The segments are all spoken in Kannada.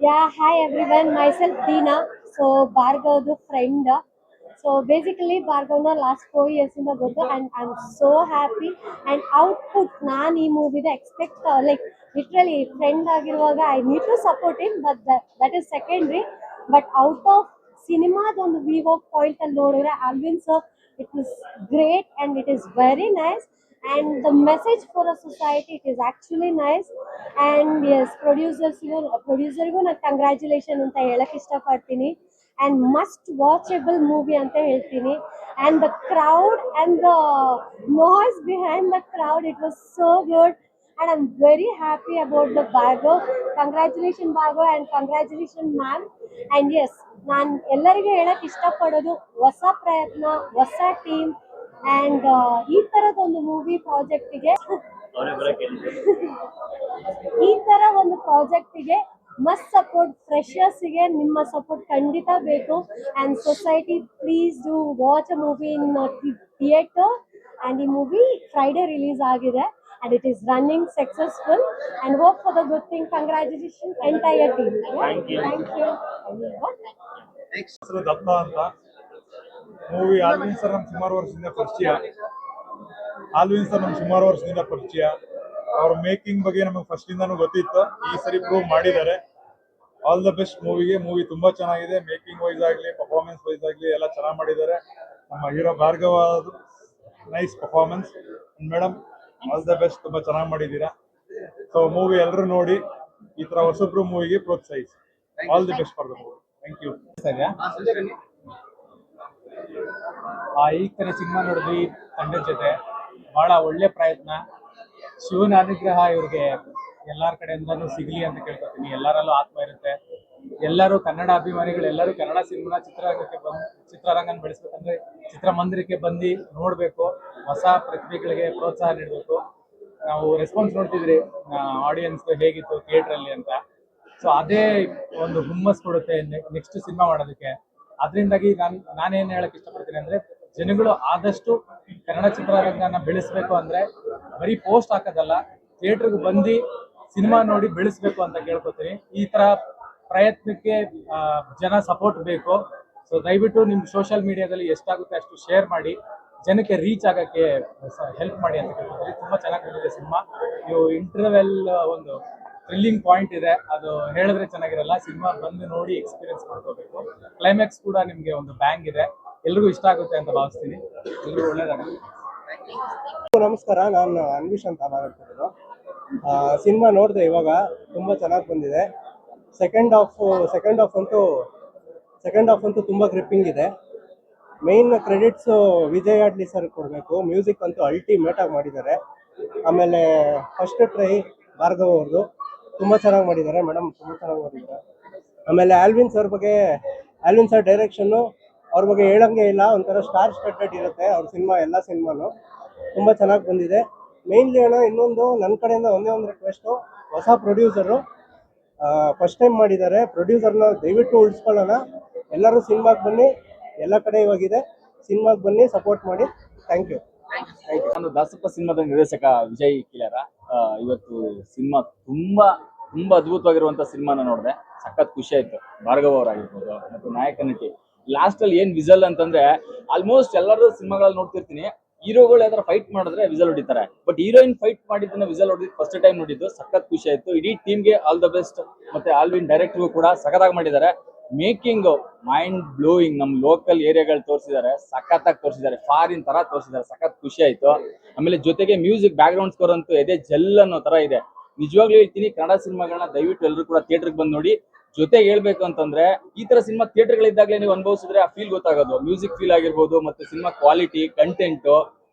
Yeah, every everyone. Myself Deena So ಭಾರ್ಗವ್ದು ಫ್ರೆಂಡ್ So ಬೇಸಿಕಲಿ ಭಾರ್ಗವ್ನ ಲಾಸ್ಟ್ ಫೋರ್ ಇಯರ್ಸ್ ಇಂದ ಗೊತ್ತು. And I am so happy and output ನಾನು ಈ ಮೂವಿದ ಎಕ್ಸ್ಪೆಕ್ಟ್ ಲೈಕ್ ಲಿಟ್ರಲಿ ಫ್ರೆಂಡ್ ಆಗಿರುವಾಗ I need to support in but that is secondary but out of ಸಿನಿಮಾದೊಂದು ವಿವೋ ಪಾಯಿಂಟ್ ಅಲ್ಲಿ Alvin sir it is great and it is very nice and the message for a society it is actually nice and yes producers producer ನಾನು ಕಂಗ್ರ್ಯಾಚುಲೇಷನ್ ಅಂತ ಹೇಳಕ್ ಇಷ್ಟಪಡ್ತೀನಿ and must watchable movie ಅಂತ ಹೇಳ್ತೀನಿ and the crowd and the noise behind the crowd it was so good and I'm very happy about the Bargo. Congratulations Bargo and congratulations ma'am. And yes, ನಾನು ಎಲ್ಲರಿಗೂ ಹೇಳಕ್ ಇಷ್ಟಪಡೋದು ಹೊಸ ಪ್ರಯತ್ನ ಹೊಸ ಟೀಮ್ ಅಂಡ್ ಈ ತರದ ಒಂದು ಮೂವಿ ಪ್ರಾಜೆಕ್ಟಿಗೆ ಈ ತರ ಒಂದು ಪ್ರಾಜೆಕ್ಟಿಗೆ ಮಸ್ಟ್ ಸಪೋರ್ಟ್ ಫ್ರೆಶರ್ಸ್ಗೆ ನಿಮ್ಮ ಸಪೋರ್ಟ್ ಖಂಡಿತ ಬೇಕು. And society please do watch a movie in theatre and ಈ ಮೂವಿ ಫ್ರೈಡೆ ರಿಲೀಸ್ ಆಗಿದೆ. And it is running successful and hope for the good thing congratulation entire team thank you ಹೆಸರು ದತ್ತ ಅಂತ. ಮೂವಿ ಆಲ್ವಿನ್ ಸರ್ ನಮ್ಗೆ ಸುಮಾರು ವರ್ಷದಿಂದ ಪರಿಚಯ. ಆಲ್ವಿನ್ ಸರ್ ನಮ್ಗೆ ಸುಮಾರು ವರ್ಷದಿಂದ ಪರಿಚಯ. ಅವ್ರ ಮೇಕಿಂಗ್ ಬಗ್ಗೆ ನಮಗೆ ಫಸ್ಟ್ ಇಂದಾನು ಗೊತ್ತಿತ್ತು. ಈ ಸರಿ ಪ್ರೂವ್ ಮಾಡಿದ್ದಾರೆ. ಆಲ್ ದ ಬೆಸ್ಟ್ ಮೂವಿಗೆ. ಮೂವಿ ತುಂಬಾ ಚೆನ್ನಾಗಿದೆ. ಮೇಕಿಂಗ್ ವೈಸ್ ಆಗಲಿ ಪರ್ಫಾರ್ಮೆನ್ಸ್ ವೈಸ್ ಆಗಲಿ ಎಲ್ಲ ಚೆನ್ನಾಗಿ ಮಾಡಿದ್ದಾರೆ. ನಮ್ಮ hero Bhargava nice performance madam all the best ತುಂಬಾ ಚೆನ್ನಾಗಿ ಮಾಡಿದ್ದೀರಾ? ಸೊ ಮೂವಿ ಎಲ್ಲರೂ ನೋಡಿ, ಈ ತರ ಹೊಸಬ್ರು ಮೂವಿಗೆ ಪ್ರೋತ್ಸಾಹಿಸಿ. All the best for the movie thank you ಆ ಈ ತರ ಸಿನಿಮಾ ನೋಡಿದ್ವಿ ತಂಡದ ಜೊತೆ ಬಹಳ ಒಳ್ಳೆ ಪ್ರಯತ್ನ. ಶಿವನ ಅನುಗ್ರಹ ಇವ್ರಿಗೆ ಎಲ್ಲಾರ ಕಡೆಯಿಂದನೂ ಸಿಗ್ಲಿ ಅಂತ ಕೇಳ್ಕೊತೀನಿ. ಎಲ್ಲರಲ್ಲೂ ಆತ್ಮ ಇರುತ್ತೆ. ಎಲ್ಲರೂ ಕನ್ನಡ ಅಭಿಮಾನಿಗಳು ಎಲ್ಲರೂ ಕನ್ನಡ ಸಿನಿಮಾ ಚಿತ್ರರಂಗಕ್ಕೆ ಬಂದು, ಚಿತ್ರರಂಗನ ಬೆಳೆಸ್ಬೇಕಂದ್ರೆ ಚಿತ್ರಮಂದಿರಕ್ಕೆ ಬಂದು ನೋಡಬೇಕು. ಹೊಸ ಪ್ರತಿಭೆಗಳಿಗೆ ಪ್ರೋತ್ಸಾಹ ನೀಡಬೇಕು. ನಾವು ರೆಸ್ಪಾನ್ಸ್ ನೋಡ್ತಿದ್ರಿ ಆಡಿಯನ್ಸ್ ಹೇಗಿತ್ತು ಥಿಯೇಟ್ರಲ್ಲಿ ಅಂತ. ಸೊ ಅದೇ ಒಂದು ಹುಮ್ಮಸ್ ಕೊಡುತ್ತೆ ನೆಕ್ಸ್ಟ್ ಸಿನಿಮಾ ಮಾಡೋದಕ್ಕೆ. ಅದರಿಂದಾಗಿ ನಾನು, ನಾನೇನು ಹೇಳಕ್ ಇಷ್ಟಪಡ್ತೀನಿ ಅಂದ್ರೆ ಜನಗಳು ಆದಷ್ಟು ಕನ್ನಡ ಚಿತ್ರರಂಗನ ಬೆಳೆಸ್ಬೇಕು ಅಂದ್ರೆ ಬರೀ ಪೋಸ್ಟ್ ಹಾಕೋದಲ್ಲ ಥಿಯೇಟರ್ಗೆ ಬಂದು ಸಿನಿಮಾ ನೋಡಿ ಬೆಳೆಸ್ಬೇಕು ಅಂತ ಕೇಳ್ಕೊತೀನಿ. ಈ ತರ ಪ್ರಯತ್ನಕ್ಕೆ ಜನ ಸಪೋರ್ಟ್ ಬೇಕು. ಸೊ ದಯವಿಟ್ಟು ನಿಮ್ ಸೋಷಿಯಲ್ ಮೀಡಿಯಾದಲ್ಲಿ ಎಷ್ಟಾಗುತ್ತೆ ಅಷ್ಟು ಶೇರ್ ಮಾಡಿ, ಜನಕ್ಕೆ ರೀಚ್ ಆಗಕ್ಕೆ ಹೆಲ್ಪ್ ಮಾಡಿ ಅಂತ ಕೇಳ್ಕೊತೀನಿ. ತುಂಬಾ ಚೆನ್ನಾಗಿ ಬಂದಿದೆ ಸಿನಿಮಾ ನೀವು ಇಂಟರ್ವೆಲ್ ಒಂದು ಥ್ರಿಲ್ಲಿಂಗ್ ಪಾಯಿಂಟ್ ಇದೆ. ಅದು ಹೇಳಿದ್ರೆ ಚೆನ್ನಾಗಿರಲ್ಲ. ಸಿನಿಮಾ ಬಂದು ನೋಡಿ ಎಕ್ಸ್ಪೀರಿಯನ್ಸ್ ಮಾಡ್ಕೋಬೇಕು. ಕ್ಲೈಮ್ಯಾಕ್ಸ್ ಕೂಡ ನಿಮಗೆ ಒಂದು ಬ್ಯಾಂಗ್ ಇದೆ. ಎಲ್ರಿಗೂ ಇಷ್ಟ ಆಗುತ್ತೆ ಅಂತ ಭಾವಿಸ್ತೀನಿ. ಎಲ್ರಿಗೂ ಒಳ್ಳೇದಾಗುತ್ತೆ ನಮಸ್ಕಾರ. ನಾನು ಅನ್ವಿಶ್ ಅಂತ ಮಾತಾಡ್ತಿರೋದು. ಸಿನಿಮಾ ನೋಡಿದೆ ಇವಾಗ. ತುಂಬ ಚೆನ್ನಾಗಿ ಬಂದಿದೆ. ಸೆಕೆಂಡ್ ಹಾಫ್ ಸೆಕೆಂಡ್ ಹಾಫ್ ಅಂತೂ ಸೆಕೆಂಡ್ ಹಾಫ್ ಅಂತೂ ತುಂಬ ಗ್ರಿಪ್ಪಿಂಗ್ ಇದೆ. Main credits Vijay Adli sir ಕೊಡಬೇಕು. ಮ್ಯೂಸಿಕ್ ಅಂತೂ ಅಲ್ಟಿಮೇಟಾಗಿ ಮಾಡಿದ್ದಾರೆ. ಆಮೇಲೆ ಫಸ್ಟ್ ಟ್ರೈ ಭಾರ್ಗವ್ ಅವ್ರದ್ದು ತುಂಬ ಚೆನ್ನಾಗಿ ಮಾಡಿದ್ದಾರೆ ಮೇಡಮ್ ತುಂಬಾ ಚೆನ್ನಾಗಿ ಮಾಡಿದ್ದಾರೆ. ಆಮೇಲೆ ಆಲ್ವಿನ್ ಸರ್ ಬಗ್ಗೆ, ಆಲ್ವಿನ್ ಸರ್ ಡೈರೆಕ್ಷನ್ ಅವ್ರ ಬಗ್ಗೆ ಹೇಳಂಗೆ ಇಲ್ಲ, ಒಂಥರ ಸ್ಟಾರ್ ಸ್ಟೆಡ್ ಇರುತ್ತೆ, ಅವ್ರ ಸಿನಿಮಾ ಎಲ್ಲ ಸಿನಿಮಾನು ತುಂಬಾ ಚೆನ್ನಾಗಿ ಬಂದಿದೆ. ಮೇನ್ಲಿ ಏನೋ ಇನ್ನೊಂದು ನನ್ನ ಕಡೆಯಿಂದ ಒಂದೇ ಒಂದು ರಿಕ್ವೆಸ್ಟು ಹೊಸ ಪ್ರೊಡ್ಯೂಸರು ಫಸ್ಟ್ ಟೈಮ್ ಮಾಡಿದ್ದಾರೆ. ಪ್ರೊಡ್ಯೂಸರ್ನ ದಯವಿಟ್ಟು ಉಳಿಸ್ಕೊಳ್ಳೋಣ. ಎಲ್ಲರೂ ಸಿನಿಮಾಗೆ ಬನ್ನಿ, ಎಲ್ಲ ಕಡೆ ಇವಾಗಿದೆ. ಸಿನಿಮಾಗೆ ಬನ್ನಿ ಸಪೋರ್ಟ್ ಮಾಡಿ. ಥ್ಯಾಂಕ್ ಯು ನಾನು ದಾಸಪ್ಪ ಸಿನಿಮಾದ ನಿರ್ದೇಶಕ ವಿಜಯ್ ಕಿಲಾರ. ಇವತ್ತು ಸಿನಿಮಾ ತುಂಬಾ ತುಂಬಾ ಅದ್ಭುತವಾಗಿರುವಂತ ಸಿನಿಮಾನ ನೋಡಿದೆ. ಸಖತ್ ಖುಷಿ ಆಯ್ತು. ಭಾರ್ಗವ್ ಅವರಾಗಿರ್ಬೋದು, ಮತ್ತು ನಾಯಕ ನಟಿ. ಲಾಸ್ಟ್ ಅಲ್ಲಿ ಏನ್ ವಿಸಲ್ ಅಂತಂದ್ರೆ ಆಲ್ಮೋಸ್ಟ್ ಎಲ್ಲರೂ ಸಿನಿಮಾಗಳಲ್ಲಿ ನೋಡ್ತಿರ್ತೀನಿ. ಹೀರೋಗಳು ಯಾವ್ದಾರ ಫೈಟ್ ಮಾಡಿದ್ರೆ ವಿಸಲ್ ಹೊಡಿತಾರೆ. ಬಟ್ ಹೀರೋಯಿನ್ ಫೈಟ್ ಮಾಡಿದ್ದನ್ನ ವಿಸಲ್ ಹೊಡೆದಿದ್ದು ಫಸ್ಟ್ ಟೈಮ್ ನೋಡಿದ್ದು. ಸಖತ್ ಖುಷಿ ಆಯ್ತು. ಇಡೀ ಟೀಮ್ಗೆ ಆಲ್ ದ ಬೆಸ್ಟ್ ಮತ್ತೆ ಆಲ್ವಿನ್ ಡೈರೆಕ್ಟರ್ಗೂ ಕೂಡ ಸಖತ್ತಾಗಿ ಮಾಡಿದ್ದಾರೆ. ಮೇಕಿಂಗ್ ಮೈಂಡ್ ಬ್ಲೋಯಿಂಗ್ ನಮ್ ಲೋಕಲ್ ಏರಿಯಾಗಳು ತೋರಿಸಿದ್ದಾರೆ ಸಖತ್ತಾಗಿ ತೋರಿಸಿದ್ದಾರೆ ಫಾರಿನ್ ತರ ತೋರಿಸಿದ್ದಾರೆ ಸಖತ್ ಖುಷಿ ಆಯ್ತು. ಆಮೇಲೆ ಜೊತೆಗೆ ಮ್ಯೂಸಿಕ್ ಬ್ಯಾಕ್ ಗ್ರೌಂಡ್ ಸ್ಕೋರ್ ಅಂತೂ ಎದೆ ಜೆಲ್ ಅನ್ನೋ ತರ ಇದೆ. ನಿಜವಾಗ್ಲೂ ಹೇಳ್ತೀನಿ, ಕನ್ನಡ ಸಿನಿಮಾಗಳನ್ನ ದಯವಿಟ್ಟು ಎಲ್ಲರೂ ಕೂಡ ಥಿಯೇಟರ್ಗೆ ಬಂದು ನೋಡಿ. ಜೊತೆಗೆ ಹೇಳ್ಬೇಕು ಅಂತಂದ್ರೆ, ಈ ತರ ಸಿನಿಮಾ ಥಿಯೇಟರ್ಗಳಿದ್ದಾಗಲೇ ನೀವು ಅನುಭವಿಸಿದ್ರೆ ಆ ಫೀಲ್ ಗೊತ್ತಾಗೋದು. ಮ್ಯೂಸಿಕ್ ಫೀಲ್ ಆಗಿರ್ಬೋದು, ಮತ್ತೆ ಸಿನಿಮಾ ಕ್ವಾಲಿಟಿ ಕಂಟೆಂಟ್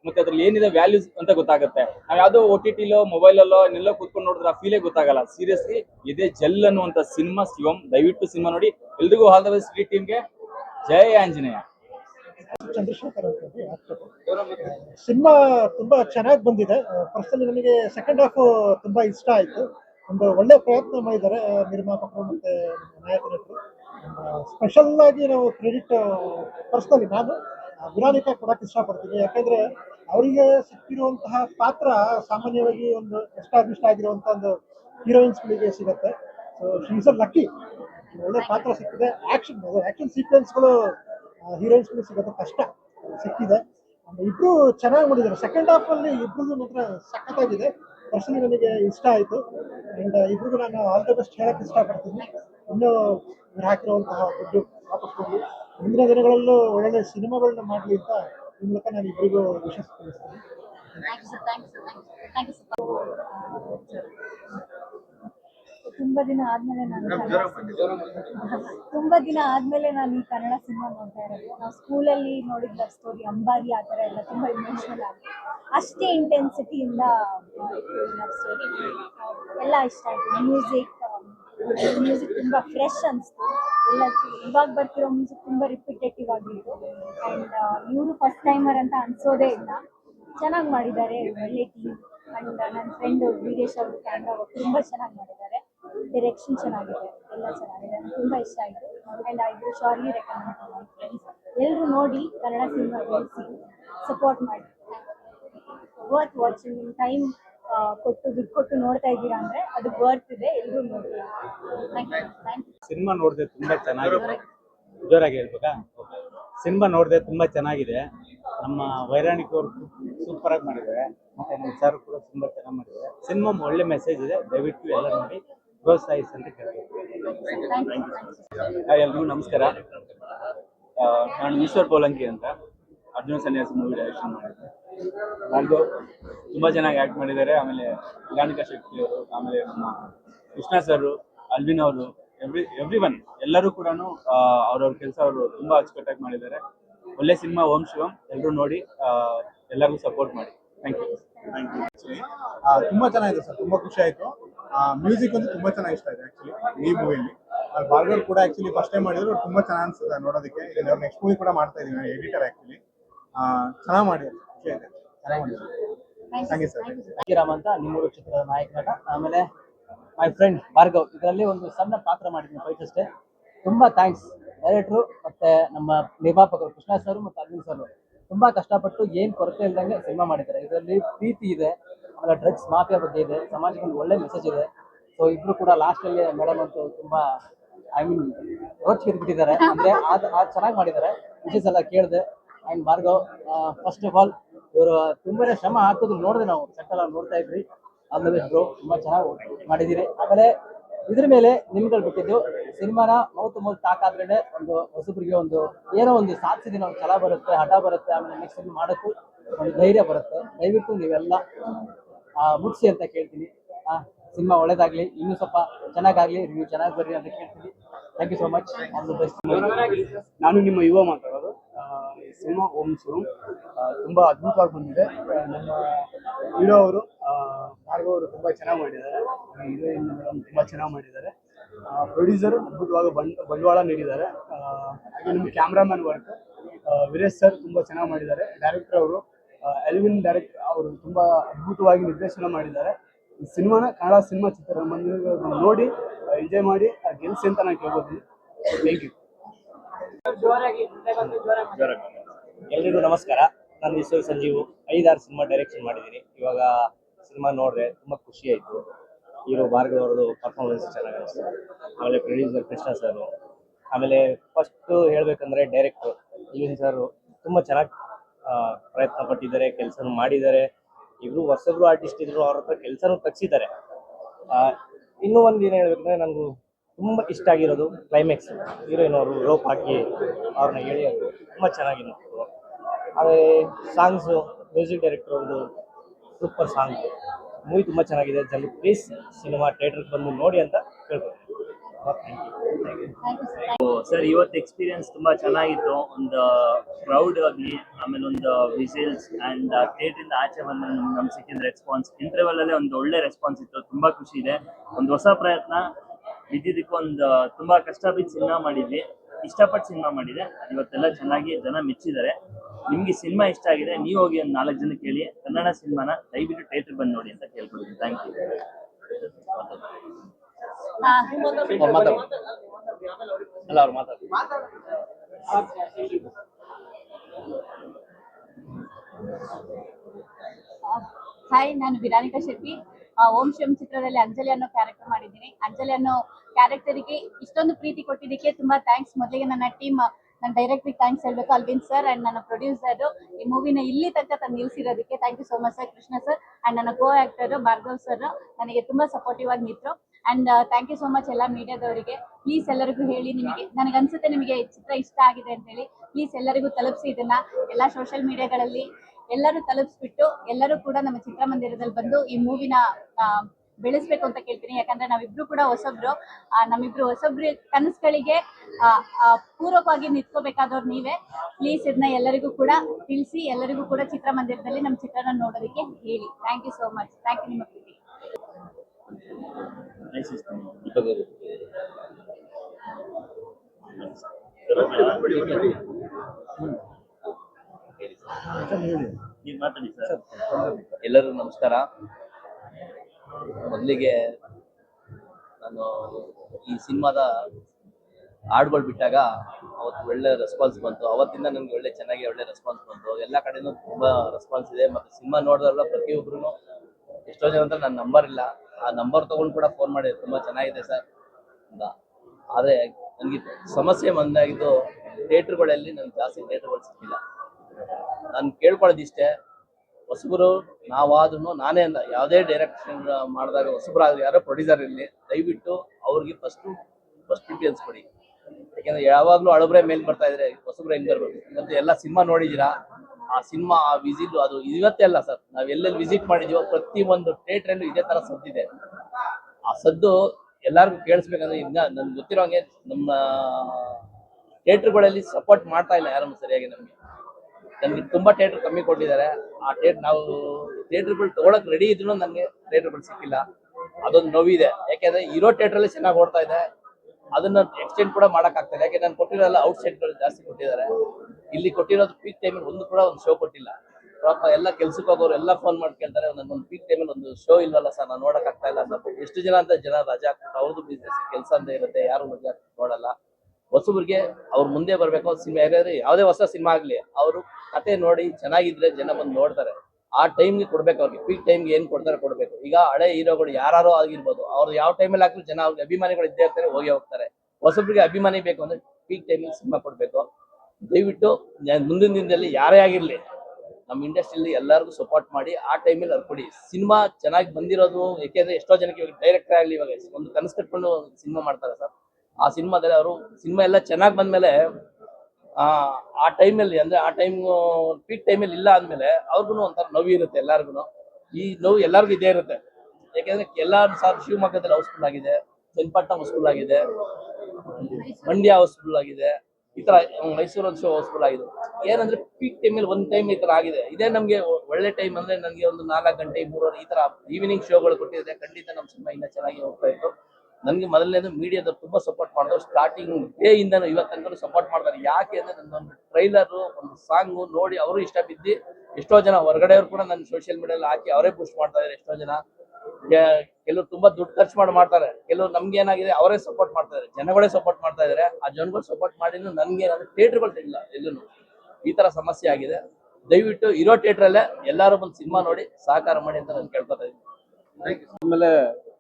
ಮತ್ತೆ ಅದ್ರಲ್ಲಿ ಏನಿದೆ ವ್ಯಾಲ್ಯೂಸ್ ಅಂತ ಗೊತ್ತಾಗುತ್ತೆ. ನಾವ್ ಯಾವ್ದೋ ಓ ಟಿ ಟಿಲೋ ಮೊಬೈಲಲ್ಲೋ ನೆಲ್ಲೋ ಕೂತ್ಕೊಂಡು ನೋಡಿದ್ರೆ ಆ ಫೀಲೇ ಗೊತ್ತಾಗಲ್ಲ. ಸೀರಿಯಸ್ಲಿ ಇದೆ ಜೆಲ್ ಅನ್ನುವಂತ ಸಿನಿಮಾ ಶಿವಂ ದಯವಿಟ್ಟು ಸಿನಿಮಾ ನೋಡಿ. ಎಲ್ರಿಗೂ ಆಲ್ ದ ಬೆಸ್ಟ್ ಟೀಮ್ಗೆ ಜೈ ಆಂಜನೇಯ. ಚಂದ್ರಶೇಖರ್. ಸಿನಿಮಾ ತುಂಬಾ ಚೆನ್ನಾಗಿ ಬಂದಿದೆ. ಪರ್ಸನಲಿ ನನಗೆ ಸೆಕೆಂಡ್ ಹಾಫ್ ತುಂಬಾ ಇಷ್ಟ ಆಯ್ತು. ಒಂದು ಒಳ್ಳೆ ಪ್ರಯತ್ನ ಮಾಡಿದ್ದಾರೆ ನಿರ್ಮಾಪಕರು ಮತ್ತೆ ನಾಯಕರು ನಾಯಕ ನಟರು ಸ್ಪೆಷಲ್ ಆಗಿ ನಾವು ಕ್ರೆಡಿಟ್ ಪರ್ಸನಲಿ ನಾನು ಆ, ವಿರಾನಿಕ ಕೊಡಕ್ಕೆ ಇಷ್ಟಪಡ್ತೀನಿ. ಯಾಕಂದ್ರೆ ಅವರಿಗೆ ಸಿಕ್ಕಿರುವಂತಹ ಪಾತ್ರ ಸಾಮಾನ್ಯವಾಗಿ ಒಂದು ಎಸ್ಟಾಬ್ಲಿಷ್ ಆಗಿರುವಂತಹ ಒಂದು ಹೀರೋಯಿನ್ಸ್ಗಳಿಗೆ ಸಿಗತ್ತೆ. ಸೊ ಶೀಸ್ ಲಕ್ಕಿ ಒಳ್ಳೆ ಪಾತ್ರ ಸಿಕ್ಕಿದೆ. ಆಕ್ಷನ್ ಆಕ್ಷನ್ ಸೀಕ್ವೆನ್ಸ್ಗಳು ಹೀರೋಯಿನ್ಸ್ಗಳು ಸಿಗೋದು ಕಷ್ಟ ಸಿಕ್ಕಿದೆ. ಇಬ್ರು ಚೆನ್ನಾಗಿ ಮಾಡಿದ್ದಾರೆ. ಸೆಕೆಂಡ್ ಹಾಫ್ ಅಲ್ಲಿ ಇಬ್ರಿಗೂ ಮಾತ್ರ ಸಖತ್ತಾಗಿದೆ. ಪರ್ಸನ್ ನನಗೆ ಇಷ್ಟ ಆಯ್ತು. ಅಂಡ್ ಇಬ್ರಿಗೂ ನಾನು ಆಲ್ ದ ಬೆಸ್ಟ್ ಹೇಳಕ್ ಇಷ್ಟಪಡ್ತೀನಿ. ಇನ್ನೂ ಇವ್ರು ಹಾಕಿರುವಂತಹ ದುಡ್ಡು ವಾಪಸ್ ಮುಂದಿನ ದಿನಗಳಲ್ಲೂ ಒಳ್ಳೊಳ್ಳೆ ಸಿನಿಮಾಗಳನ್ನ ಮಾಡಲಿ ಅಂತ ಈ ಮೂಲಕ ನಾನು ಇಬ್ಬರಿಗೂ ವಿಶ್ವಾಸ ತಿಳಿಸ್ತೀನಿ thank you thank you thank you sir ತುಂಬಾ ದಿನ ಆದ್ಮೇಲೆ ನಾನು ಕನ್ನಡ- ತುಂಬಾ ದಿನ ಆದ್ಮೇಲೆ ನಾನು ಈ ಕನ್ನಡ ಸಿನಿಮಾ ನೋಡ್ತಾ ಇರೋದು. ನಾವು ಸ್ಕೂಲಲ್ಲಿ ನೋಡಿದ ಲವ್ ಸ್ಟೋರಿ ಅಂಬಾರಿ ಆ ತರ ಎಲ್ಲ ತುಂಬಾ ಇಮೋಷನಲ್ ಆಗಿ. ಅಷ್ಟೇ ಇಂಟೆನ್ಸಿಟಿಯಿಂದ ಲವ್ ಸ್ಟೋರಿ ಎಲ್ಲ ಇಷ್ಟ ಆಯ್ತು. ಮ್ಯೂಸಿಕ್ ಮ್ಯೂಸಿಕ್ ತುಂಬಾ ಫ್ರೆಶ್ ಅನಿಸ್ತು. ಎಲ್ಲ ಇವಾಗ ಬರ್ತಿರೋ ಮ್ಯೂಸಿಕ್ ತುಂಬಾ ರಿಪಿಟೇಟಿವ್ ಆಗಿತ್ತು. ಅಂಡ್ ಇವರು ಫಸ್ಟ್ ಟೈಮರ್ ಅಂತ ಅನ್ಸೋದೇ ಇಲ್ಲ. ಚೆನ್ನಾಗಿ ಮಾಡಿದ್ದಾರೆ ಒಳ್ಳೆ ಟೀಮ್ ಅಂಡ್ ನನ್ನ ಫ್ರೆಂಡ್ ವೀರೇಶ್ ಅವರು ಕ್ಯಾಮ್ರಾ ತುಂಬಾ ಚೆನ್ನಾಗಿ ಮಾಡಿದ್ದಾರೆ. ಡೈರೆಕ್ಷನ್ ಚೆನ್ನಾಗಿದೆ, ಎಲ್ಲ ಚೆನ್ನಾಗಿದೆ. ನಂಗೆ ತುಂಬಾ ಇಷ್ಟ ಆಯಿತು. And I will surely recommend my friends ಎಲ್ಲರೂ ನೋಡಿ ಕನ್ನಡ ಸಿನಿಮಾ ಸಪೋರ್ಟ್ ಮಾಡಿ. ವರ್ತ್ ವಾಚಿಂಗ್ ಇನ್ ಟೈಮ್ ಕೊಟ್ಟು ದುಡ್ಡು ಕೊಟ್ಟು ನೋಡ್ತಾ ಇದ್ದೀರಾ ಅಂದ್ರೆ ಅದು ವರ್ತ್ ಇದೆ ಎಲ್ಲರೂ ನೋಡಿ. Thank you thank you cinema ನೋಡಿದೆ ತುಂಬಾ ಚೆನ್ನಾಗಿದೆ. ಜೋರಾಗಿ ಹೇಳ್ಬೇಕಾ? ಸಿನಿಮಾ ನೋಡಿದೆ ತುಂಬಾ ಚೆನ್ನಾಗಿದೆ. ನಮ್ಮ ವೈರಾಣಿಕ್ ಅವರು ಸೂಪರ್ ಆಗಿ ಮಾಡಿದ್ದಾರೆ. ಮತ್ತೆ ನಮ್ಮ ಸರ್ ಕೂಡ ತುಂಬಾ ಚೆನ್ನಾಗಿ ಮಾಡಿದ್ದಾರೆ. ಸಿನಿಮಾ ಒಳ್ಳೆ ಮೆಸೇಜ್ ಇದೆ. ದಯವಿಟ್ಟು ಎಲ್ಲ ನೋಡಿ. ಪ್ರೋತ್ಸಾಹಿಸಿ ಅಂತ ಕೇಳ್ತೀನಿ ಥ್ಯಾಂಕ್ ಯು ಥ್ಯಾಂಕ್ ಎಲ್ರಿಗೂ ನಮಸ್ಕಾರ. ನಾನು ಈಶ್ವರ್ ಬೋಲಂಕಿ ಅಂತ. ಅರ್ಜುನ ಸನ್ಯಾಸಿ ಮೂವಿ ಡೈರೆಕ್ಷನ್ ಮಾಡಿದ್ದೆ. ಭಾರ್ಗವ್ ತುಂಬಾ ಚೆನ್ನಾಗಿ ಆಕ್ಟ್ ಮಾಡಿದ್ದಾರೆ. ಆಮೇಲೆ ಗಾಣಿಕಾ ಶೆಟ್ಟಿ ಅವರು, ಆಮೇಲೆ ನಮ್ಮ ಕೃಷ್ಣ ಸರ್ ಅಲ್ವಿನ್ ಅವರು ಎವ್ರಿ ಎವ್ರಿ ಒನ್ ಎಲ್ಲರೂ ಕೂಡ ಅವ್ರವ್ರ ಕೆಲಸ ಅವರು ತುಂಬಾ ಅಚ್ಚುಕಟ್ಟಾಗಿ ಮಾಡಿದ್ದಾರೆ. ಒಳ್ಳೆ ಸಿನಿಮಾ, ಓಂ ಶಿವಂ ಎಲ್ಲರೂ ನೋಡಿ ಎಲ್ಲರಿಗೂ ಸಪೋರ್ಟ್ ಮಾಡಿ. Thank you thank you actually ತುಂಬಾ ಚೆನ್ನಾಗಿದೆ ಸರ್ ತುಂಬಾ ಖುಷಿ ಆಯ್ತು. ಮ್ಯೂಸಿಕ್ ಅಂತೂ ತುಂಬಾ ಚೆನ್ನಾಗಿ ಇಷ್ಟ ಆಯ್ತು ಆಕ್ಚುಲಿ ಈ ಮೂವಿಲಿ ಬಾಲ್ಗರ್ ಕೂಡ ಆಕ್ಚುಲಿ ಫಸ್ಟ್ ಟೈಮ್ ಮಾಡಿದ್ರು, ತುಂಬಾ ಚೆನ್ನಾಗಿ ಅನ್ಸುತ್ತೆ ನೋಡೋದಕ್ಕೆ. ನೆಕ್ಸ್ಟ್ ಮೂವಿ ಕೂಡ ಮಾಡ್ತಾ ಇದೀವಿ ಎಡಿಟರ್ ಆಕ್ಚುಲಿ ಚೆನ್ನಾಗಿ ಮಾಡಿದ್ರು. ರಾಮ್ ಅಂತ ನಿಮ್ಮೂರು ಚಿತ್ರದ ನಾಯಕ ನಟ. ಆಮೇಲೆ ಮೈ ಫ್ರೆಂಡ್ ಭಾರ್ಗವ್. ಇದರಲ್ಲಿ ಒಂದು ಸಣ್ಣ ಪಾತ್ರ ಮಾಡಿದ್ದೀನಿ ಫೈಟ್ ಅಷ್ಟೇ. ತುಂಬಾ ಥ್ಯಾಂಕ್ಸ್ ಡೈರೆಕ್ಟ್ರು ಮತ್ತೆ ನಮ್ಮ ನಿರ್ಮಾಪಕರು ಕೃಷ್ಣ ಸರ್ ಮತ್ತು ಅರ್ಜುನ್ ಸರ್ ತುಂಬಾ ಕಷ್ಟಪಟ್ಟು ಏನ್ ಕೊರತೆ ಇಲ್ದಂಗೆ ಸಿನಿಮಾ ಮಾಡಿದ್ದಾರೆ. ಇದರಲ್ಲಿ ಪ್ರೀತಿ ಇದೆ. ಆಮೇಲೆ ಡ್ರಗ್ಸ್ ಮಾಫಿಯಾ ಬಗ್ಗೆ ಇದೆ. ಸಮಾಜಕ್ಕೆ ಒಂದು ಒಳ್ಳೆ ಮೆಸೇಜ್ ಇದೆ. ಸೊ ಇಬ್ರು ಕೂಡ ಲಾಸ್ಟ್ ಅಲ್ಲಿ ಮೇಡಮ್ ಅಂತೂ ತುಂಬಾ ಐ ಮೀನ್ ರೋಚ್ ಬಿಟ್ಟಿದ್ದಾರೆ ಅಂದ್ರೆ ಅದು ಅದ್ ಚೆನ್ನಾಗಿ ಮಾಡಿದ್ದಾರೆ. ವಿಷಯಸ್ ಎಲ್ಲ ಕೇಳಿದೆ. And Bhargav first of all ಇವರು ತುಂಬಾನೇ ಶ್ರಮ ಹಾಕಿದ್ರು ನೋಡಿದೆ ನಾವು ಸೆಟ್ ನೋಡ್ತಾ ಇದ್ವಿ ಬೆಸ್ಟ್ ಬ್ರೋ ತುಂಬಾ ಚೆನ್ನಾಗಿ ಮಾಡಿದಿರಿ ಆಮೇಲೆ ಇದ್ರ ಮೇಲೆ ನಿಮ್ಗಳು ಬಿಟ್ಟಿದ್ದು ಸಿನಿಮಾನ ಮೌತು ಮೌತ್ ತಾಕಾದ್ರೇನೆ ಒಂದು ಹೊಸಬ್ರಿಗೆ ಒಂದು ಏನೋ ಒಂದು ಸಾಧಿಸಿದಿನ ಒಂದು ಛಲ ಬರುತ್ತೆ ಹಠ ಬರುತ್ತೆ ಆಮೇಲೆ ನೆಕ್ಸ್ಟ್ ಸಿನಿಮಾ ಮಾಡೋಕ್ಕೂ ಒಂದು ಧೈರ್ಯ ಬರುತ್ತೆ. ದಯವಿಟ್ಟು ನೀವೆಲ್ಲ ಆ, ಮುಗಿಸಿ ಅಂತ ಕೇಳ್ತೀನಿ. ಸಿನಿಮಾ ಒಳ್ಳೇದಾಗ್ಲಿ ಇನ್ನೂ ಸ್ವಲ್ಪ ಚೆನ್ನಾಗಾಗ್ಲಿ ರಿವ್ಯೂ ಚೆನ್ನಾಗಿ ಬರ್ರಿ ಅಂತ ಕೇಳ್ತೀನಿ. Thank you so much all the best ನಾನು ನಿಮ್ಮ ಯುವ ಮಾತಾಡೋದು. ಆ, ಸಿನಿಮಾ ಓಂ ಶಿವಂ ಆ, ತುಂಬಾ ಅದ್ಭುತವಾಗಿ ಬಂದಿದೆ. ನಮ್ಮ ಹೀರೋ ಅವರು ಭಾರ್ಗವ್ ಅವರು ತುಂಬಾ ಚೆನ್ನಾಗಿ ಮಾಡಿದ್ದಾರೆ. ಹೀರೋಯಿನ್ ಮೇಡಮ್ ತುಂಬಾ ಚೆನ್ನಾಗಿ ಮಾಡಿದ್ದಾರೆ. ಪ್ರೊಡ್ಯೂಸರ್ ಅದ್ಭುತವಾಗಿ ಬಂಡ್ ಬಂಡವಾಳ ನೀಡಿದ್ದಾರೆ. ಆ, ಹಾಗೆ ನಮ್ಮ ಕ್ಯಾಮ್ರಾಮನ್ ವರ್ಕ್ ವೀರೇಶ್ ಸರ್ ತುಂಬಾ ಚೆನ್ನಾಗಿ ಮಾಡಿದ್ದಾರೆ. ಡೈರೆಕ್ಟರ್ ಅವರು ಎಲ್ವಿನ್ ಡೈರೆಕ್ಟ್ ಅವರು ತುಂಬಾ ಅದ್ಭುತವಾಗಿ ನಿರ್ದೇಶನ ಮಾಡಿದ್ದಾರೆ. ಈ ಸಿನಿಮಾನ ಕನ್ನಡ ಸಿನಿಮಾ ಚಿತ್ರ ನೋಡಿ ಎಂಜಾಯ್ ಮಾಡಿ ಗೆಲ್ಸಿ ಅಂತ ನಾನು ಕೇಳ್ಬೋದು ಥ್ಯಾಂಕ್ ಯು ಎಲ್ರಿಗೂ ನಮಸ್ಕಾರ. ನಾನು ಈಶ್ವರ್ ಸಂಜೀವು ಐದಾರು ಸಿನಿಮಾ ಡೈರೆಕ್ಷನ್ ಮಾಡಿದ್ದೀನಿ. ಇವಾಗ ಸಿನಿಮಾ ನೋಡಿದೆ ತುಂಬ ಖುಷಿ ಆಯಿತು. ಹೀರೋ ಭಾರ್ಗವ್ ಪರ್ಫಾರ್ಮೆನ್ಸ್ ಚೆನ್ನಾಗಿ ಅನಿಸ್ತು ಆಮೇಲೆ ಪ್ರೊಡ್ಯೂಸರ್ ಕೃಷ್ಣ ಸರ್ ಆಮೇಲೆ ಫಸ್ಟು ಹೇಳಬೇಕಂದ್ರೆ ಡೈರೆಕ್ಟರ್ ಇವಿನ್ ಸರ್ ತುಂಬ ಚೆನ್ನಾಗಿ ಪ್ರಯತ್ನ ಪಟ್ಟಿದ್ದಾರೆ, ಕೆಲಸನೂ ಮಾಡಿದ್ದಾರೆ. ಇವರು ಹೊಸಬ್ರು ಆರ್ಟಿಸ್ಟ್ ಇದ್ರು ಅವ್ರ ಹತ್ರ ಕೆಲಸನೂ ತಗ್ಸಿದ್ದಾರೆ. ಇನ್ನೂ ಒಂದು ಏನು ಹೇಳ್ಬೇಕಂದ್ರೆ ನನಗೂ ತುಂಬ ಇಷ್ಟ ಆಗಿರೋದು ಕ್ಲೈಮ್ಯಾಕ್ಸ್ ಹೀರೋಯಿನ್ ಅವರು ರೋಪ್ ಹಾಕಿ ಅವ್ರನ್ನ ಎಳೆಯೋದು. ತುಂಬ ಚೆನ್ನಾಗಿತ್ತು ಆಮೇಲೆ ಸಾಂಗ್ಸು ಮ್ಯೂಸಿಕ್ ಡೈರೆಕ್ಟರ್ ಒಂದು ಸೂಪರ್ ಸಾಂಗ್ ಮೂವಿ ತುಂಬ ಚೆನ್ನಾಗಿದೆ. ಜನ ಪ್ಲೀಸ್ ಸಿನಿಮಾ ಥಿಯೇಟ್ರಿಗೆ ಬಂದು ನೋಡಿ ಅಂತ ಹೇಳ್ಕೊಡ್ತೀನಿ thank you thank you sir sir ಇವತ್ತು ಎಕ್ಸ್ಪೀರಿಯನ್ಸ್ ತುಂಬಾ ಚೆನ್ನಾಗಿತ್ತು. ಒಂದು ಕ್ರೌಡ್ ಆಗಲಿ ಆಮೇಲೆ ಒಂದು ವಿಸಿಲ್ಸ್ ಅಂಡ್ ಥಿಯೇಟ್ರಿಂದ ಆಚೆ ಬಂದ ನಮ್ಗೆ ಸಿಕ್ಕಿದ ರೆಸ್ಪಾನ್ಸ್ ಇಂಟರ್ವಲ್ ಅಲ್ಲೇ ಒಂದು ಒಳ್ಳೆ ರೆಸ್ಪಾನ್ಸ್ ಇತ್ತು. ತುಂಬಾ ಖುಷಿ ಇದೆ. ಒಂದು ಹೊಸ ಪ್ರಯತ್ನ. ಒಂದು ತುಂಬಾ ಕಷ್ಟ ಬಿದ್ದು ಸಿನಿಮಾ ಮಾಡಿದ್ವಿ. ಇಷ್ಟಪಟ್ಟು ಸಿನಿಮಾ ಮಾಡಿದೆ. ಇವತ್ತೆಲ್ಲ ಚೆನ್ನಾಗಿ ಜನ ಮೆಚ್ಚಿದ್ದಾರೆ. ನಿಮ್ಗೆ ಸಿನಿಮಾ ಇಷ್ಟ ಆಗಿದೆ ನೀವು ಹೋಗಿ ಒಂದು ನಾಲ್ಕು ಜನ ಕೇಳಿ. ಕನ್ನಡ ಸಿನಿಮಾನ ದಯವಿಟ್ಟು ಥಿಯೇಟರ್ ಬಂದು ನೋಡಿ ಅಂತ ಕೇಳ್ಕೊಳ್ತೀನಿ ಥ್ಯಾಂಕ್ ಯು ಅವ್ರು ಮಾತಾಡು ಅಲ್ಲ ಅವ್ರು ಮಾತಾಡು ಹಾಯ್ ನಾನು ವಿರಾನಿಕಾ ಶೆಟ್ಟಿ. ಆ, ಓಂ ಶಿವಂ ಚಿತ್ರದಲ್ಲಿ ಅಂಜಲಿ ಅನ್ನೋ ಕ್ಯಾರೆಕ್ಟರ್ ಮಾಡಿದ್ದೀನಿ. ಅಂಜಲಿ ಅನ್ನೋ ಕ್ಯಾರೆಕ್ಟರಿಗೆ ಇಷ್ಟೊಂದು ಪ್ರೀತಿ ಕೊಟ್ಟಿದ್ದಕ್ಕೆ ತುಂಬಾ ಥ್ಯಾಂಕ್ಸ್ ಮೊದಲಿಗೆ ನನ್ನ ಟೀಮ್ ನನ್ನ ಡೈರೆಕ್ಟ್ರಿಗೆ ಥ್ಯಾಂಕ್ಸ್ ಹೇಳಬೇಕು. ಅಲ್ವಿನ್ ಸರ್ ಅಂಡ್ ನನ್ನ ಪ್ರೊಡ್ಯೂಸರು ಈ ಮೂವಿನ ಇಲ್ಲಿ ತನಕ ತಂದು ನಿಲ್ಲಿಸಿರೋದಕ್ಕೆ thank you so much sir Krishna sir and ನನ್ನ ಕೋ ಆ್ಯಕ್ಟರು ಭಾರ್ಗವ್ ಸರ್ ನನಗೆ ತುಂಬಾ ಸಪೋರ್ಟಿವ್ ಆಗಿ ನಿಂತರು. And thank you so much ಎಲ್ಲ ಮೀಡಿಯಾದವರಿಗೆ. ಪ್ಲೀಸ್ ಎಲ್ಲರಿಗೂ ಹೇಳಿ ನಿಮಗೆ, ನನಗೆ ಅನ್ಸುತ್ತೆ ನಿಮಗೆ ಚಿತ್ರ ಇಷ್ಟ ಆಗಿದೆ ಅಂತ ಹೇಳಿ. ಪ್ಲೀಸ್ ಎಲ್ಲರಿಗೂ ತಲುಪಿಸಿ ಇದನ್ನ. ಎಲ್ಲ ಸೋಷಿಯಲ್ ಮೀಡಿಯಾಗಳಲ್ಲಿ ಎಲ್ಲರೂ ತಲುಪಿಸ್ಬಿಟ್ಟು ಎಲ್ಲರೂ ಕೂಡ ನಮ್ಮ ಚಿತ್ರಮಂದಿರದಲ್ಲಿ ಬಂದು ಈ ಮೂವಿನ ಬೆಳೆಸ್ಬೇಕು ಅಂತ ಕೇಳ್ತೀನಿ. ಯಾಕಂದ್ರೆ ನಾವಿಬ್ರು ಕೂಡ ಹೊಸಬ್ರು. ಆ, ನಮ್ಮಿಬ್ರು ಹೊಸಬ್ರು ಕನಸುಗಳಿಗೆ ಪೂರಕವಾಗಿ ನಿಂತ್ಕೋಬೇಕಾದವ್ರು ನೀವೇ. ಪ್ಲೀಸ್ ಇದನ್ನ ಎಲ್ಲರಿಗೂ ಕೂಡ ತಿಳಿಸಿ ಎಲ್ಲರಿಗೂ ಕೂಡ ಚಿತ್ರಮಂದಿರದಲ್ಲಿ ನಮ್ಮ ಚಿತ್ರನ ನೋಡೋದಕ್ಕೆ ಹೇಳಿ. Thank you so much thank you ನಿಮ್ಮ ಪ್ರೀತಿ. ಎಲ್ಲರೂ ನಮಸ್ಕಾರ. ಮೊದಲಿಗೆ ನಾನು ಈ ಸಿನಿಮಾದ ಹಾಡುಗಳು ಬಿಟ್ಟಾಗ ಅವತ್ತು ಒಳ್ಳೆ ರೆಸ್ಪಾನ್ಸ್ ಬಂತು. ಅವತ್ತಿಂದ ನನಗೆ ಒಳ್ಳೆ ಚೆನ್ನಾಗಿ ಒಳ್ಳೆ ರೆಸ್ಪಾನ್ಸ್ ಬಂತು. ಎಲ್ಲ ಕಡೆನೂ ತುಂಬಾ ರೆಸ್ಪಾನ್ಸ್ ಇದೆ. ಮತ್ತೆ ಸಿನಿಮಾ ನೋಡಿದ್ರಲ್ಲ ಪ್ರತಿಯೊಬ್ಬರು ಎಷ್ಟೋ ಜನ ಅಂತ ನನ್ನ ನಂಬರ್ ಇಲ್ಲ. ಆ ನಂಬರ್ ತೊಗೊಂಡು ಕೂಡ ಫೋನ್ ಮಾಡಿದೆ ತುಂಬಾ ಚೆನ್ನಾಗಿದೆ ಸರ್ ಅಂತ. ಆದರೆ ನನಗೆ ಸಮಸ್ಯೆ ಬಂದಾಗಿದ್ದು ಥಿಯೇಟ್ರ್ಗಳಲ್ಲಿ ನನಗೆ ಜಾಸ್ತಿ ಥಿಯೇಟ್ರ್ಗಳು ಸಿಕ್ಕಿಲ್ಲ ನಾನು ಕೇಳ್ಕೊಳ್ಳೋದಿಷ್ಟೇ. ಹೊಸಬರು ನಾವಾದ್ರೂ ನಾನೇ ಅಲ್ಲ, ಯಾವುದೇ ಡೈರೆಕ್ಷನ್ ಮಾಡಿದಾಗ ಹೊಸಬರಾಗಲಿ ಯಾರೋ ಪ್ರೊಡ್ಯೂಸರ್ ಇರಲಿ, ದಯವಿಟ್ಟು ಅವ್ರಿಗೆ ಫಸ್ಟು ಫಸ್ಟ್ ಪ್ರಿಫರೆನ್ಸ್ ಕೊಡಿ. ಯಾಕೆಂದ್ರೆ ಯಾವಾಗಲೂ ಹಳಬ್ರೆ ಮೇಲೆ ಬರ್ತಾ ಇದ್ರೆ ಹೊಸಬ್ರು ಹೆಂಗ್ ಬರ್ಬೇಕು? ಮತ್ತೆ ಎಲ್ಲ ಸಿನಿಮಾ ನೋಡಿದ್ದೀರಾ ಆ ಸಿನಿಮಾ, ಆ ವಿಸಿಟ್ ಅದು ಇವತ್ತೇ ಅಲ್ಲ ಸರ್. ನಾವು ಎಲ್ಲೆಲ್ಲಿ ವಿಸಿಟ್ ಮಾಡಿದೀವೋ ಪ್ರತಿ ಒಂದು ಥಿಯೇಟ್ರಲ್ಲೂ ಇದೇ ತರ ಸದ್ದಿದೆ. ಆ ಸದ್ದು ಎಲ್ಲರಿಗೂ ಕೇಳಿಸ್ಬೇಕಂದ್ರೆ ಈಗ ನನ್ಗೆ ಗೊತ್ತಿರೋ ಹಂಗೆ ನಮ್ಮ ಥಿಯೇಟ್ರ್ಗಳಲ್ಲಿ ಸಪೋರ್ಟ್ ಮಾಡ್ತಾ ಇಲ್ಲ ಯಾರನ್ನು ಸರಿಯಾಗಿ ನಮಗೆ. ನಮ್ಗೆ ತುಂಬಾ ಥಿಯೇಟರ್ ಕಮ್ಮಿ ಕೊಟ್ಟಿದ್ದಾರೆ. ಆ ಥಿಯೇಟರ್ ನಾವು ಥಿಯೇಟರ್ಗಳು ತಗೊಳಕ್ ರೆಡಿ ಇದ್ರು ನನಗೆ ಥಿಯೇಟರ್ಗಳು ಸಿಕ್ಕಿಲ್ಲ. ಅದೊಂದು ನೋವಿದೆ. ಯಾಕೆಂದ್ರೆ ಇರೋ ಥಿಯೇಟ್ರಲ್ಲಿ ಚೆನ್ನಾಗಿ ಓಡ್ತಾ ಇದೆ. ಅದನ್ನ ಎಕ್ಸ್ಟೆಂಡ್ ಕೂಡ ಮಾಡಕ್ ಇಲ್ಲ. ಯಾಕೆ, ನಾನು ಕೊಟ್ಟಿರೋಲ್ಲ ಔಟ್ ಸೈಡ್ಗಳು ಜಾಸ್ತಿ ಕೊಟ್ಟಿದ್ದಾರೆ. ಇಲ್ಲಿ ಕೊಟ್ಟಿರೋದು ಪೀಕ್ ಟೈಮಲ್ಲಿ ಒಂದು ಕೂಡ ಒಂದು ಶೋ ಕೊಟ್ಟಿಲ್ಲ. ಪಾಪ ಎಲ್ಲ ಕೆಲ್ಸಕ್ಕೆ ಹೋಗೋರು ಎಲ್ಲ ಫೋನ್ ಮಾಡಿ ಕೇಳ್ತಾರೆ ನನ್ನೊಂದು ಪೀಕ್ ಟೈಮಲ್ಲಿ ಒಂದು ಶೋ ಇಲ್ವಲ್ಲ ಸರ್, ನಾನು ನೋಡಕ್ ಆಗ್ತಾ ಇಲ್ಲ ಅಂತ ಎಷ್ಟು ಜನ ಅಂತ ಜನ ರಜಾ ಅವ್ರದ್ದು ಬಿಸ್ನೆಸ್ ಕೆಲಸ ಅಂತ ಇರುತ್ತೆ, ಯಾರು ಹಾಕ್ಬಿಟ್ಟು ನೋಡಲ್ಲ. ಹೊಸಬ್ರಿಗೆ ಅವ್ರು ಮುಂದೆ ಬರ್ಬೇಕು ಸಿನಿಮಾ. ಯಾರ್ಯಾರು ಯಾವುದೇ ಹೊಸ ಸಿನಿಮಾ ಆಗ್ಲಿ, ಅವರು ಕತೆ ನೋಡಿ ಚೆನ್ನಾಗಿದ್ರೆ ಜನ ಬಂದು ನೋಡ್ತಾರೆ. ಆ ಟೈಮ್ಗೆ ಕೊಡ್ಬೇಕು ಅವ್ರಿಗೆ. ಪೀಕ್ ಟೈಮ್ಗೆ ಏನ್ ಕೊಡ್ತಾರೆ ಕೊಡ್ಬೇಕು. ಈಗ ಹಳೆ ಹೀರೋಗಳು ಯಾರು ಆಗಿರ್ಬೋದು, ಅವ್ರು ಯಾವ ಟೈಮಲ್ಲಿ ಹಾಕಿದ್ರು ಜನ ಅವ್ರಿಗೆ ಅಭಿಮಾನಿಗಳು ಇದ್ದೇ ಇರ್ತಾರೆ, ಹೋಗಿ ಹೋಗ್ತಾರೆ. ಹೊಸಬ್ರಿಗೆ ಅಭಿಮಾನಿ ಬೇಕು ಅಂದ್ರೆ ಪೀಕ್ ಟೈಮಿಗೆ ಸಿನಿಮಾ ಕೊಡ್ಬೇಕು. ದಯವಿಟ್ಟು ಮುಂದಿನ ದಿನದಲ್ಲಿ ಯಾರೇ ಆಗಿರ್ಲಿ ನಮ್ಮ ಇಂಡಸ್ಟ್ರಿಯಲ್ಲಿ ಎಲ್ಲರಿಗೂ ಸಪೋರ್ಟ್ ಮಾಡಿ ಆ ಟೈಮಲ್ಲಿ ಅವ್ರು ಕೊಡಿ ಸಿನಿಮಾ ಚೆನ್ನಾಗಿ ಬಂದಿರೋದು ಯಾಕೆಂದ್ರೆ ಎಷ್ಟೋ ಜನಕ್ಕೆ ಇವಾಗ ಡೈರೆಕ್ಟರ್ ಆಗಲಿ ಇವಾಗ ಒಂದು ಕನಸು ಕಟ್ಕೊಂಡು ಸಿನಿಮಾ ಮಾಡ್ತಾರೆ ಸರ್. ಆ ಸಿನಿಮಾದಲ್ಲಿ ಅವರು, ಸಿನಿಮಾ ಎಲ್ಲ ಚೆನ್ನಾಗಿ ಬಂದ್ಮೇಲೆ ಆ ಟೈಮಲ್ಲಿ ಅಂದ್ರೆ ಆ ಟೈಮ್ ಪೀಕ್ ಟೈಮಲ್ಲಿ ಇಲ್ಲ ಆದ್ಮೇಲೆ ಅವ್ರಿಗೂ ಒಂಥರ ನೋವು ಇರುತ್ತೆ ಎಲ್ಲರಿಗೂ ಈ ನೋವು ಎಲ್ಲರಿಗೂ ಇದೇ ಇರುತ್ತೆ. ಯಾಕೆಂದ್ರೆ ಎಲ್ಲಾರು ಸಾರ್ ಶಿವಮೊಗ್ಗದಲ್ಲಿ ಹೌಸ್ಫುಲ್ ಆಗಿದೆ ಚನ್ನಪಟ್ಟಣ ಹೌಸ್ಫುಲ್ ಆಗಿದೆ ಮಂಡ್ಯ ಹೌಸ್ಫುಲ್ ಆಗಿದೆ, ಈ ತರ ಮೈಸೂರು ಒಂದು ಶೋ ಹೌಸ್ಫುಲ್ ಆಗಿದೆ. ಏನಂದ್ರೆ ಪೀಕ್ ಟೈಮಲ್ಲಿ ಒಂದ್ ಟೈಮ್ ಈ ತರ ಆಗಿದೆ. ಇದೇ ನಮ್ಗೆ ಒಳ್ಳೆ ಟೈಮ್ ಅಂದ್ರೆ ನನಗೆ ಒಂದು ನಾಲ್ಕು ಗಂಟೆ ಮೂರು ಈ ತರ ಈವ್ನಿಂಗ್ ಶೋಗಳು ಕೊಟ್ಟಿದ್ರೆ ಖಂಡಿತ ನಮ್ಮ ಸಿನಿಮಾ ಇನ್ನ ಚೆನ್ನಾಗಿ ಹೋಗ್ತಾ ಇತ್ತು. ನನಗೆ ಮೊದಲನೇದು ಮೀಡಿಯಾದವ್ರು ತುಂಬಾ ಸಪೋರ್ಟ್ ಮಾಡಿದ್ರು ಸ್ಟಾರ್ಟಿಂಗ್ ಡೇ ಇಂದನೂ ಇವತ್ತು ಸಪೋರ್ಟ್ ಮಾಡ್ತಾರೆ ಯಾಕೆ ಅಂದ್ರೆ ನನ್ನೊಂದು ಟ್ರೈಲರ್ ಒಂದು ಸಾಂಗು ನೋಡಿ ಅವರು ಇಷ್ಟ ಬಿದ್ದು ಎಷ್ಟೋ ಜನ ಹೊರಗಡೆಯವರು ಕೂಡ ನನ್ನ ಸೋಷಿಯಲ್ ಮೀಡಿಯಲ್ಲಿ ಹಾಕಿ ಅವರೇ ಪುಷ್ ಮಾಡ್ತಾ ಇದ್ದಾರೆ ಎಷ್ಟೋ ಜನ. ಕೆಲವರು ತುಂಬಾ ದುಡ್ಡು ಖರ್ಚು ಮಾಡಿ, ಮಾಡ್ತಾರೆ. ಕೆಲವರು ನಮ್ಗೆ ಏನಾಗಿದೆ ಅವರೇ ಸಪೋರ್ಟ್ ಮಾಡ್ತಾ ಇದ್ದಾರೆ ಜನಗಳೇ ಸಪೋರ್ಟ್ ಮಾಡ್ತಾ ಇದ್ದಾರೆ ಆ ಜನಗಳು ಸಪೋರ್ಟ್ ಮಾಡಿದ್ರು ನನಗೆ ಏನಾದ್ರೆ ಥಿಯೇಟರ್ಗಳು ಇಲ್ಲ ಎಲ್ಲೂ ಈ ತರ ಸಮಸ್ಯೆ ಆಗಿದೆ. ದಯವಿಟ್ಟು ಇರೋ ಥಿಯೇಟ್ರಲ್ಲೇ ಎಲ್ಲರೂ ಬಂದು ಸಿನಿಮಾ ನೋಡಿ ಸಹಕಾರ ಮಾಡಿ ಅಂತ ನಾನು ಕೇಳ್ಕೊತಾ ಇದ್ದೀನಿ. ಆಮೇಲೆ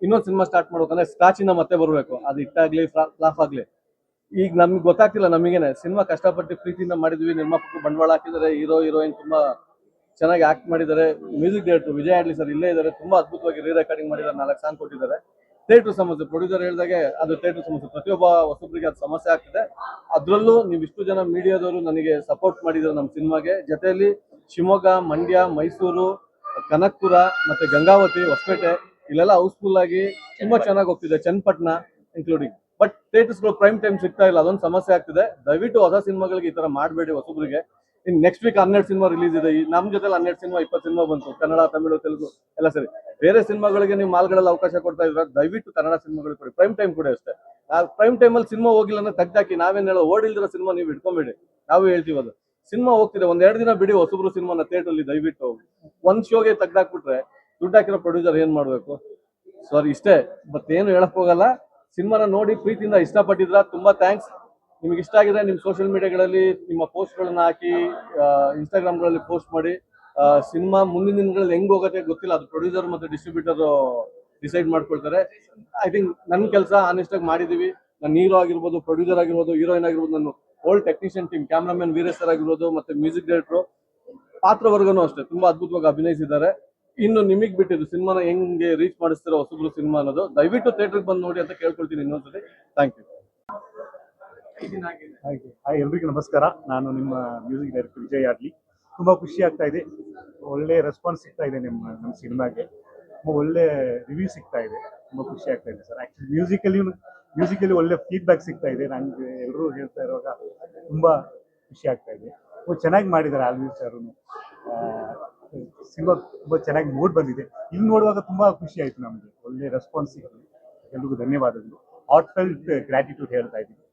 ಇನ್ನೊಂದು ಸಿನಿಮಾ ಸ್ಟಾರ್ಟ್ ಮಾಡ್ಬೇಕಂದ್ರೆ ಸ್ಕ್ರಾಚಿಂದ ಮತ್ತೆ ಬರಬೇಕು. ಅದು ಇಟ್ಟಾಗ್ಲಿ ಫ್ಲಾಫ್ ಆಗ್ಲಿ. ಈಗ ನಮ್ಗೆ ಗೊತ್ತಾಗ್ತಿಲ್ಲ ನಮಗೇನೆ. ಸಿನಿಮಾ ಕಷ್ಟಪಟ್ಟು ಪ್ರೀತಿಯಿಂದ ಮಾಡಿದ್ವಿ, ನಿರ್ಮಾಪಕರು ಬಂಡವಾಳ ಹಾಕಿದ್ದಾರೆ, ಹೀರೋ, ಹೀರೋಯಿನ್ ತುಂಬಾ ಚೆನ್ನಾಗಿ ಆಕ್ಟ್ ಮಾಡಿದ್ದಾರೆ. ಮ್ಯೂಸಿಕ್ ಡೈರೆಕ್ಟರ್ ವಿಜಯ್ ಆಡ್ಲಿ ಸರ್ ಇಲ್ಲೇ ಇದ್ದಾರೆ, ತುಂಬಾ ಅದ್ಭುತವಾಗಿ ರೀ ರೆಕಾರ್ಡಿಂಗ್ ಮಾಡಿದ್ದಾರೆ, ನಾಲ್ಕು ಸಾಂಗ್ ಕೊಟ್ಟಿದ್ದಾರೆ. ಥಿಯೇಟರ್ ಸಮಸ್ಯೆ ಪ್ರೊಡ್ಯೂಸರ್ ಹೇಳಿದಾಗೆ ಅದು ಥಿಯೇಟರ್ ಸಮಸ್ಯೆ. ಪ್ರತಿಯೊಬ್ಬ ಹೊಸಬ್ರಿಗೆ ಅದು ಸಮಸ್ಯೆ ಆಗ್ತಿದೆ. ಅದರಲ್ಲೂ ನೀವು ಇಷ್ಟು ಜನ ಮೀಡಿಯಾದವರು ನನಗೆ ಸಪೋರ್ಟ್ ಮಾಡಿದ್ರು ನಮ್ಮ ಸಿನಿಮಾಗೆ. ಜೊತೆಯಲ್ಲಿ ಶಿವಮೊಗ್ಗ, ಮಂಡ್ಯ, ಮೈಸೂರು, ಕನಕ್ಪುರ ಮತ್ತೆ ಗಂಗಾವತಿ, ಹೊಸಪೇಟೆ ಇಲ್ಲೆಲ್ಲ ಹೌಸ್ಫುಲ್ ಆಗಿ ತುಂಬಾ ಚೆನ್ನಾಗಿ ಹೋಗ್ತಿದೆ ಚನ್ನಪಟ್ಟಣ ಇನ್ಕ್ಲೂಡಿಂಗ್ ಬಟ್ ಥಿಯೇಟರ್ಸ್ಗಳು ಪ್ರೈಮ್ ಟೈಮ್ ಸಿಗ್ತಾ ಇಲ್ಲ ಅದೊಂದು ಸಮಸ್ಯೆ ಆಗ್ತಿದೆ. ದಯವಿಟ್ಟು ಹೊಸ ಸಿನಿಮಾಗಳಿಗೆ ಈ ತರ ಮಾಡಬೇಡಿ ಹೊಸಬ್ರಿಗೆ. ಇನ್ ನೆಕ್ಸ್ಟ್ ವೀಕ್ ಹನ್ನೆರಡು ಸಿನಿಮಾ ರಿಲೀಸ್ ಇದೆ. ಈ ನಮ್ಮ ಜೊತೆ ಹನ್ನೆರಡು ಸಿನಿಮಾ ಇಪ್ಪತ್ತು ಸಿನಿಮಾ ಬಂತು. ಕನ್ನಡ ತಮಿಳು ತೆಲುಗು ಎಲ್ಲ ಸರಿ. ಬೇರೆ ಸಿನಿಮಾಗಳಿಗೆ ನೀವು ಮಾಲ್ಗಳಲ್ಲಿ ಅವಕಾಶ ಕೊಡ್ತಾ ಇದ್ರೆ ದಯವಿಟ್ಟು ಕನ್ನಡ ಸಿನಿಮಾಗಳಿಗೆ ಕೊಡಿ. ಪ್ರೈಮ್ ಟೈಮ್ ಕೊಡಿ ಅಷ್ಟೇ. ಪ್ರೈಮ್ ಟೈಮಲ್ಲಿ ಸಿನಿಮಾ ಹೋಗಿಲ್ಲ ಅಂದ್ರೆ ತೆಗ್ದಾಕಿ. ನಾವೇನ್ ಹೇಳೋ ಓಡಿಲ್ದಿರೋ ಸಿನಿಮಾ ನೀವು ಇಟ್ಕೊಂಬೇಡಿ ನಾವು ಹೇಳ್ತೀವಿ ಅದು. ಸಿನಿಮಾ ಹೋಗ್ತಿದೆ. ಒಂದ್ ಎರಡು ದಿನ ಬಿಡಿ ಹೊಸಬ್ರು ಸಿನಿಮಾನ ಥಿಯೇಟರ್ ದಯವಿಟ್ಟು. ಒಂದ್ ಶೋಗೆ ತೆಗ್ದಾಕ್ಬಿಟ್ರೆ ದುಡ್ಡು ಹಾಕಿರೋ ಪ್ರೊಡ್ಯೂಸರ್ ಏನ್ ಮಾಡ್ಬೇಕು? ಸಾರಿ ಇಷ್ಟೇ ಮತ್ತೇನು ಹೇಳಕ್ ಹೋಗಲ್ಲ. ಸಿನಿಮಾನ ನೋಡಿ ಪ್ರೀತಿಯಿಂದ ಇಷ್ಟಪಟ್ಟಿದ್ರ ತುಂಬಾ ಥ್ಯಾಂಕ್ಸ್ ನಿಮ್ಗೆ ಇಷ್ಟ ಆಗಿದ್ರೆ ನಿಮ್ಮ ಸೋಷಿಯಲ್ ಮೀಡಿಯಾಗಳಲ್ಲಿ ನಿಮ್ಮ ಪೋಸ್ಟ್ಗಳನ್ನ ಹಾಕಿ ಇನ್ಸ್ಟಾಗ್ರಾಮ್ಗಳಲ್ಲಿ ಪೋಸ್ಟ್ ಮಾಡಿ. ಸಿನಿಮಾ ಮುಂದಿನ ದಿನಗಳಲ್ಲಿ ಹೆಂಗ್ ಹೋಗುತ್ತೆ ಗೊತ್ತಿಲ್ಲ. ಅದು ಪ್ರೊಡ್ಯೂಸರ್ ಮತ್ತೆ ಡಿಸ್ಟ್ರಿಬ್ಯೂಟರ್ ಡಿಸೈಡ್ ಮಾಡ್ಕೊಳ್ತಾರೆ. ಐ ಥಿಂಕ್ ನನ್ನ ಕೆಲಸ ಆನೆಸ್ಟ್ ಆಗಿ ಮಾಡಿದೀವಿ. ನಾನು ಹೀರೋ ಆಗಿರ್ಬೋದು ಪ್ರೊಡ್ಯೂಸರ್ ಆಗಿರ್ಬೋದು ಹೀರೋಯಿನ್ ಆಗಿರ್ಬೋದು, ನಾನು old technician team cameraman Veeresh sir ಆಗಿರ್ಬೋದು, ಮತ್ತೆ ಮ್ಯೂಸಿಕ್ ಡೈರೆಕ್ಟ್ರು ಪಾತ್ರವರ್ಗನೂ ಅಷ್ಟೇ. ತುಂಬಾ ಅದ್ಭುತವಾಗಿ ಅಭಿನಯಿಸಿದ್ದಾರೆ. ಇನ್ನು ನಿಮಗೆ ಬಿಟ್ಟಿದ್ದು ಸಿನಿಮಾನ ಹೆಂಗೆ ರೀಚ್ ಮಾಡಿಸ್ತಿರೋ ಹೊಸಬ್ರು ಸಿನಿಮಾ ಅನ್ನೋದು, ದಯವಿಟ್ಟು ಥಿಯೇಟರ್ಗೆ ಬಂದು ನೋಡಿ ಅಂತ ಕೇಳ್ಕೊಳ್ತೀನಿ ಇನ್ನೊಂದ್ಸತಿ. ಥ್ಯಾಂಕ್ ಯು ಹಾಯ್ ಎಲ್ರಿಗೂ ನಮಸ್ಕಾರ. ನಾನು ನಿಮ್ಮ ಮ್ಯೂಸಿಕ್ ಡೈರೆಕ್ಟರ್ ವಿಜಯ್ ಆಡ್ಲಿ. ತುಂಬ ಖುಷಿ ಆಗ್ತಾ ಇದೆ. ಒಳ್ಳೆ ರೆಸ್ಪಾನ್ಸ್ ಸಿಗ್ತಾ ಇದೆ ನಿಮ್ಮ, ನಮ್ಮ ಸಿನಿಮಾಗೆ. ತುಂಬ ಒಳ್ಳೆ ರಿವ್ಯೂ ಸಿಗ್ತಾ ಇದೆ. ತುಂಬ ಖುಷಿ ಆಗ್ತಾ ಇದೆ ಸರ್ ಆ್ಯಕ್ಚುಲಿ ಮ್ಯೂಸಿಕಲ್ಲಿ ಮ್ಯೂಸಿಕಲ್ಲಿ ಒಳ್ಳೆ ಫೀಡ್ಬ್ಯಾಕ್ ಸಿಗ್ತಾ ಇದೆ. ನನಗೆ ಎಲ್ಲರೂ ಹೇಳ್ತಾ ಇರುವಾಗ ತುಂಬ ಖುಷಿ ಆಗ್ತಾ ಇದೆ. ಚೆನ್ನಾಗಿ ಮಾಡಿದ್ದಾರೆ ಆಲ್ವೀರ್ ಸರ್ ಸಿನಿಮಾ ತುಂಬಾ ಚೆನ್ನಾಗಿ ಮೂಡ್ ಬಂದಿದೆ. ಇಲ್ಲಿ ನೋಡುವಾಗ ತುಂಬಾ ಖುಷಿ ಆಯ್ತು ನಮಗೆ. ಒಳ್ಳೆ ರೆಸ್ಪಾನ್ಸ್ ಸಿಕ್ಕಿದೆ ಎಲ್ರಿಗೂ ಧನ್ಯವಾದಗಳು. ಹಾಟ್ ಫೆಲ್ಟ್ ಗ್ರ್ಯಾಟಿಟ್ಯೂಡ್ ಹೇಳ್ತಾ ಇದ್ದೀನಿ.